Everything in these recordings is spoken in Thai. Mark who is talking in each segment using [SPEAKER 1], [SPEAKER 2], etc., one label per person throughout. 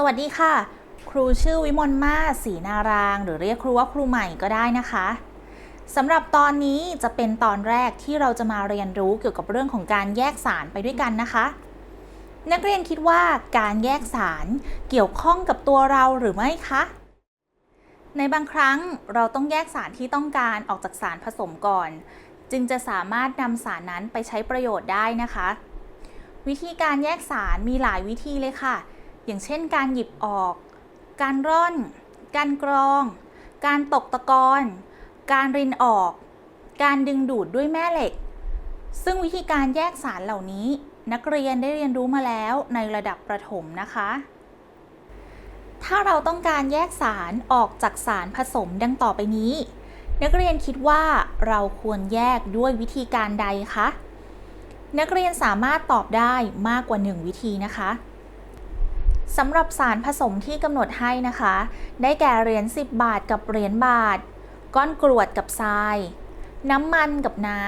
[SPEAKER 1] สวัสดีค่ะ ครูชื่อวิมลมาศรีนาราง หรือเรียกครูว่าครูใหม่ก็ได้นะคะสำหรับตอนนี้จะเป็นตอนแรกที่เราจะมาเรียนรู้เกี่ยวกับเรื่องของการแยกสารไปด้วยกันนะคะ นักเรียนคิดว่าการแยกสารเกี่ยวข้องกับตัวเราหรือไม่คะในบางครั้งเราต้องแยกสารที่ต้องการออกจากสารผสมก่อน จึงจะสามารถนำสารนั้นไปใช้ประโยชน์ได้นะคะ วิธีการแยกสารมีหลายวิธีเลยค่ะ อย่างเช่นการหยิบออก การร่อน การกรอง การตกตะกอน การรินออก การดึงดูดด้วยแม่เหล็ก ซึ่งวิธีการแยกสารเหล่านี้ นักเรียนได้เรียนรู้มาแล้วในระดับประถมนะคะ ถ้าเราต้องการแยกสารออกจากสารผสมดังต่อไปนี้ นักเรียนคิดว่าเราควรแยกด้วยวิธีการใดคะ นักเรียนสามารถตอบได้มากกว่า 1 วิธีนะคะ สำหรับสารผสมที่กำหนดให้นะคะ ได้แก่เหรียญ10 บาทกับเหรียญบาท ก้อนกรวดกับทราย น้ำมันกับน้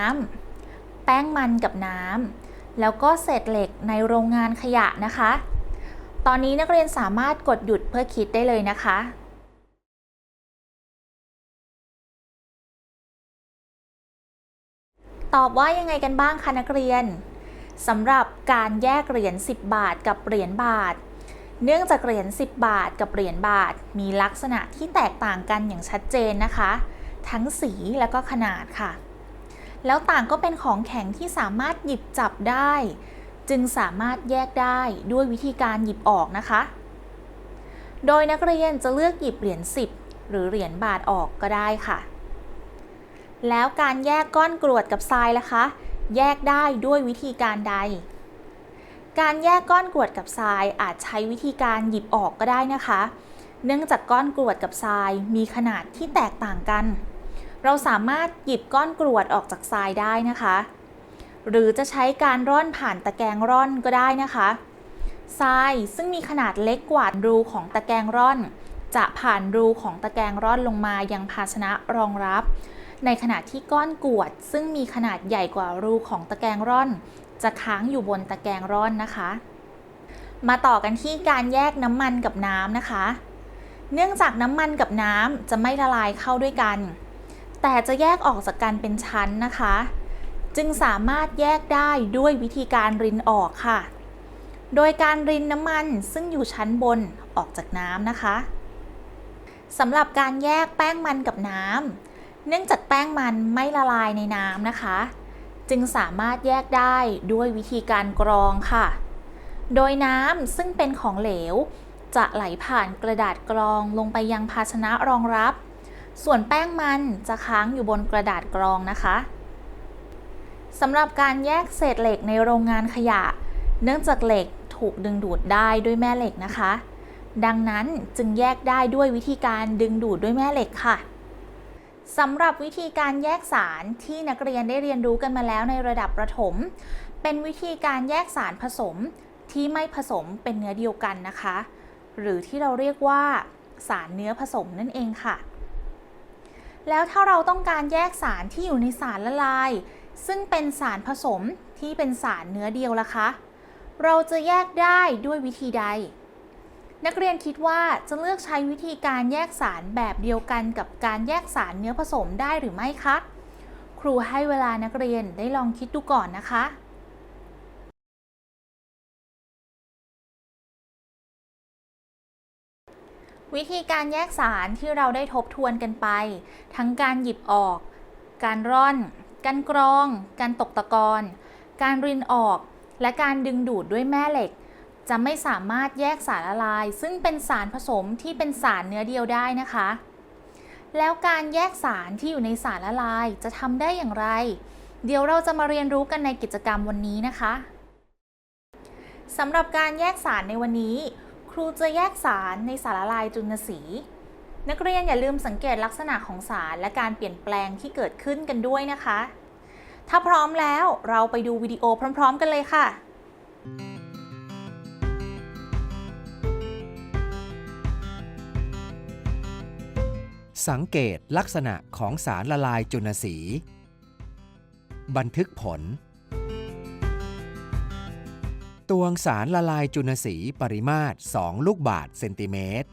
[SPEAKER 1] ำ แป้งมันกับน้ำ แล้วก็เศษเหล็กในโรงงานขยะนะคะ ตอนนี้นักเรียนสามารถกดหยุดเพื่อคิดได้เลยนะคะตอบว่ายังไงกันบ้างคะนักเรียนสำหรับการแยกเหรียญ 10 บาทกับเหรียญบาท เนื่องจากเหรียญ10 บาทกับเหรียญบาทมีลักษณะที่แตกต่างกันอย่างชัดเจนนะคะ ทั้งสีและก็ขนาดค่ะ แล้วต่างก็เป็นของแข็งที่สามารถหยิบจับได้ จึงสามารถแยกได้ด้วยวิธีการหยิบออกนะคะ โดยนักเรียนจะเลือกหยิบเหรียญ10 หรือเหรียญบาทออกก็ได้ค่ะ แล้วการแยกก้อนกรวดกับทรายล่ะคะ แยกได้ด้วยวิธีการใด การแยกก้อนกรวดกับทรายอาจใช้วิธีการหยิบออกก็ได้นะคะ เนื่องจากก้อนกรวดกับทรายมีขนาดที่แตกต่างกัน เราสามารถหยิบก้อนกรวดออกจากทรายได้นะคะ หรือจะใช้การร่อนผ่านตะแกรงร่อนก็ได้นะคะทรายซึ่งมีขนาดเล็กกว่ารูของตะแกรงร่อน จะผ่านรูของตะแกรงร่อนลงมายังภาชนะรองรับ ในขณะที่ก้อนกรวด ซึ่งมีขนาดใหญ่กว่ารูของตะแกรงร่อน จะค้างอยู่บนตะแกรงร่อนนะคะ มาต่อกันที่การแยกน้ำมันกับน้ำนะคะ เนื่องจากน้ำมันกับน้ำจะไม่ละลายเข้าด้วยกัน แต่จะแยกออกจากกันเป็นชั้นนะคะ จึงสามารถแยกได้ด้วยวิธีการรินออกค่ะ โดยการรินน้ำมันซึ่งอยู่ชั้นบนออกจากน้ำนะคะสำหรับการแยกแป้งมันกับน้ำเนื่องจากแป้งมันไม่ละลายในน้ำนะคะ จึงสามารถแยกได้ด้วยวิธีการกรองค่ะ โดยน้ำซึ่งเป็นของเหลว จะไหลผ่านกระดาษกรองลงไปยังภาชนะรองรับ ส่วนแป้งมันจะค้างอยู่บนกระดาษกรองนะคะสำหรับการแยกเศษเหล็กในโรงงานขยะ เนื่องจากเหล็กถูกดึงดูดได้ด้วยแม่เหล็กนะคะ ดังนั้นจึงแยกได้ด้วยวิธีการดึงดูดด้วยแม่เหล็กค่ะ สำหรับวิธีการแยกสารที่นักเรียนได้เรียนรู้กันมาแล้วในระดับประถม เป็นวิธีการแยกสารผสมที่ไม่ผสมเป็นเนื้อเดียวกันนะคะ หรือที่เราเรียกว่า สารเนื้อผสมนั่นเองค่ะ แล้วถ้าเราต้องการแยกสารที่อยู่ในสารละลาย ซึ่งเป็นสารผสมที่เป็นสารเนื้อเดียวล่ะคะ เราจะแยกได้ด้วยวิธีใด นักเรียนคิดว่าจะเลือกใช้วิธีการแยกสารแบบเดียวกันกับการแยกสารเนื้อผสมได้หรือไม่คะ ครูให้เวลานักเรียนได้ลองคิดดูก่อนนะคะวิธีการแยกสารที่เราได้ทบทวนกันไป ทั้งการหยิบออก การร่อน การกรอง การตกตะกอน การรินออก และการดึงดูดด้วยแม่เหล็ก จะไม่สามารถแยกสารละลาย ซึ่งเป็นสารผสมที่เป็นสารเนื้อเดียวได้นะคะ แล้วการแยกสารที่อยู่ในสารละลายจะทำได้อย่างไร เดี๋ยวเราจะมาเรียนรู้กันในกิจกรรมวันนี้นะคะสำหรับการแยกสารในวันนี้ ครูจะแยกสารในสารละลายจุลสี นักเรียนอย่าลืมสังเกตลักษณะของสารและการเปลี่ยนแปลงที่เกิดขึ้นกันด้วยนะคะ ถ้าพร้อมแล้วเราไปดูวิดีโอพร้อม ๆ กันเลยค่ะ
[SPEAKER 2] สังเกตลักษณะของสารละลายจุลสี บันทึกผล ตวงสารละลายจุลสีปริมาตร 2 ลูกบาศก์เซนติเมตร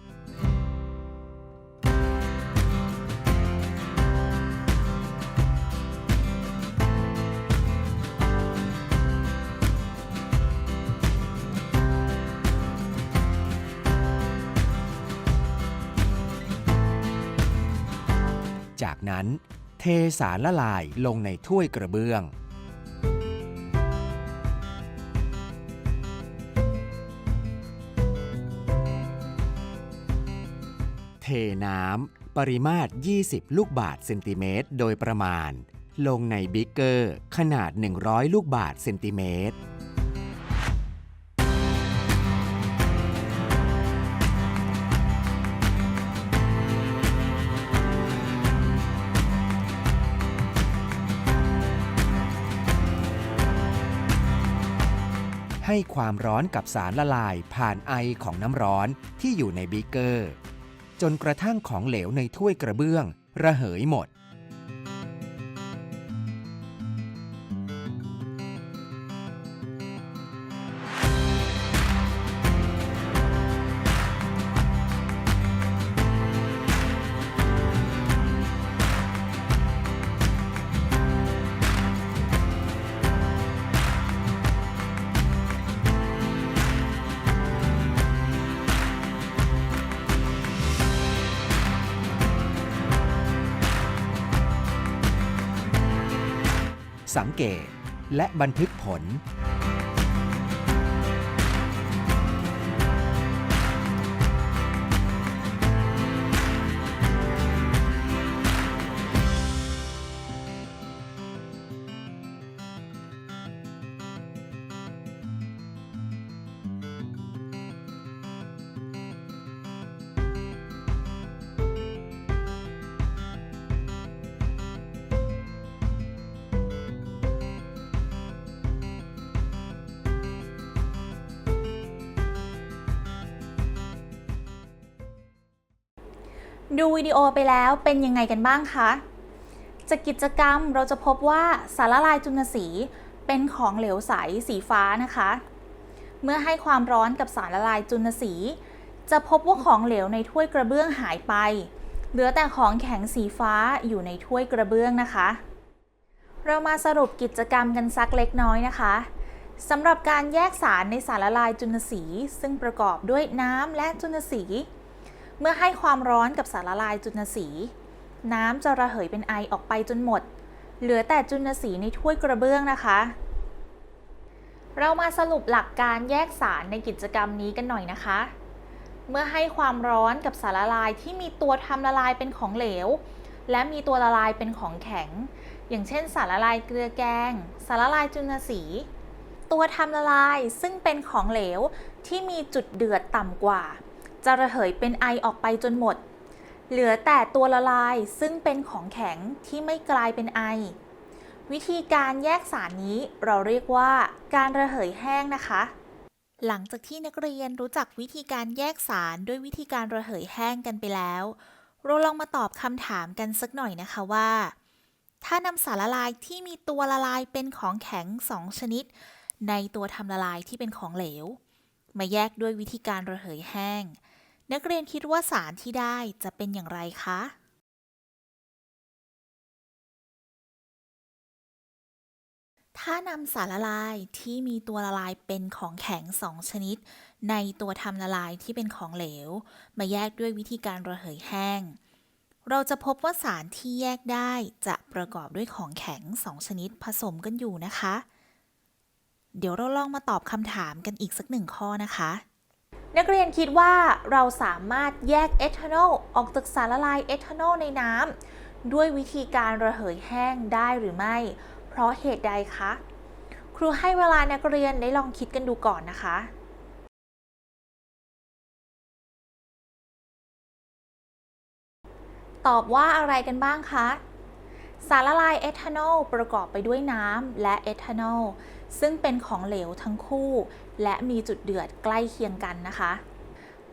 [SPEAKER 2] จากนั้น เทสารละลายลงในถ้วยกระเบื้อง เทน้ำปริมาตร 20 ลูกบาศก์เซนติเมตรโดยประมาณ ลงในบิ๊กเกอร์ขนาด 100 ลูกบาศก์เซนติเมตร ให้ความร้อนกับสารละลายผ่านไอของน้ำร้อนที่อยู่ในบีเกอร์ จนกระทั่งของเหลวในถ้วยกระเบื้อง ระเหยหมด สังเกตและบันทึกผล
[SPEAKER 1] ดูวิดีโอไปแล้วเป็นยังไงกันบ้างคะ จากกิจกรรมเราจะพบว่าสารละลายจุลสีเป็นของเหลวใสสีฟ้านะคะ เมื่อให้ความร้อนกับสารละลายจุลสี จะพบว่าของเหลวในถ้วยกระเบื้องหายไป เหลือแต่ของแข็งสีฟ้าอยู่ในถ้วยกระเบื้องนะคะ เรามาสรุปกิจกรรมกันสักเล็กน้อยนะคะสำหรับการแยกสารในสารละลายจุลสี ซึ่งประกอบด้วยน้ำและจุลสี เมื่อให้ความร้อนกับสารละลายจุลสี น้ำจะระเหยเป็นไอออกไปจนหมด เหลือแต่จุลสีในถ้วยกระเบื้องนะคะ เรามาสรุปหลักการแยกสารในกิจกรรมนี้กันหน่อยนะคะ เมื่อให้ความร้อนกับสารละลายที่มีตัวทำละลายเป็นของเหลว และมีตัวละลายเป็นของแข็ง อย่างเช่น สารละลายเกลือแกง สารละลายจุลสีตัวทำละลายซึ่งเป็นของเหลวที่มีจุดเดือดต่ำกว่า จะระเหยเป็นไอออกไปจนหมด เหลือแต่ตัวละลายซึ่งเป็นของแข็งที่ไม่กลายเป็นไอ วิธีการแยกสารนี้เราเรียกว่าการระเหยแห้งนะคะ หลังจากที่นักเรียนรู้จักวิธีการแยกสารด้วยวิธีการระเหยแห้งกันไปแล้ว เราลองมาตอบคำถามกันสักหน่อยนะคะว่า ถ้านำสารละลายที่มีตัวละลายเป็นของแข็ง2ชนิด ในตัวทำละลายที่เป็นของเหลว มาแยกด้วยวิธีการระเหยแห้ง นักเรียนคิดว่าสารที่ได้จะเป็นอย่างไรคะ ถ้านำสารละลายที่มีตัวละลายเป็นของแข็ง2ชนิด ในตัวทำละลายที่เป็นของเหลว มาแยกด้วยวิธีการระเหยแห้ง เราจะพบว่าสารที่แยกได้จะประกอบด้วยของแข็ง2ชนิดผสมกันอยู่นะคะ เดี๋ยวเราลองมาตอบคำถามกันอีกสักหนึ่งข้อนะคะ นักเรียนคิดว่าเราสามารถแยกเอทานอลออกจากสารละลายเอทานอลในน้ำด้วยวิธีการระเหยแห้งได้หรือไม่ เพราะเหตุใดคะ ครูให้เวลานักเรียนได้ลองคิดกันดูก่อนนะคะตอบว่าอะไรกันบ้างคะ สารละลายเอทานอลประกอบไปด้วยน้ำและเอทานอล ซึ่งเป็นของเหลวทั้งคู่ และมีจุดเดือดใกล้เคียงกันนะคะ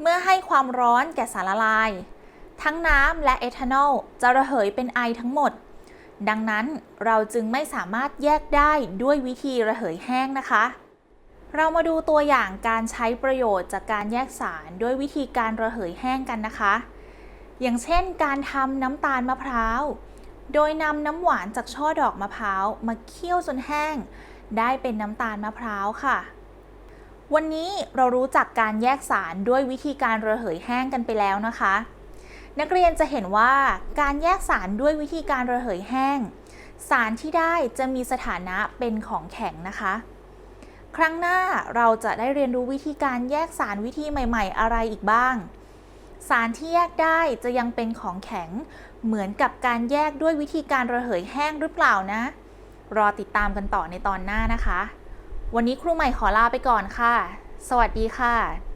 [SPEAKER 1] เมื่อให้ความร้อนแก่สารละลาย ทั้งน้ำและเอทานอลจะระเหยเป็นไอทั้งหมด ดังนั้นเราจึงไม่สามารถแยกได้ด้วยวิธีระเหยแห้งนะคะ เรามาดูตัวอย่างการใช้ประโยชน์จากการแยกสารด้วยวิธีการระเหยแห้งกันนะคะ อย่างเช่น การทำน้ำตาลมะพร้าว โดยนำน้ำหวานจากช่อดอกมะพร้าวมาเคี่ยวจนแห้ง ได้เป็นน้ำตาลมะพร้าวค่ะ วันนี้เรารู้จักการแยกสารด้วยวิธีการระเหยแห้งกันไปแล้วนะคะ นักเรียนจะเห็นว่าการแยกสารด้วยวิธีการระเหยแห้ง สารที่ได้จะมีสถานะเป็นของแข็งนะคะ ครั้งหน้าเราจะได้เรียนรู้วิธีการแยกสารวิธีใหม่ ๆ อะไรอีกบ้าง สารที่แยกได้จะยังเป็นของแข็ง เหมือนกับการแยกด้วยวิธีการระเหยแห้งหรือเปล่านะ รอติดตามกันต่อในตอนหน้านะคะ วันนี้ครูใหม่ขอลาไปก่อนค่ะ สวัสดีค่ะ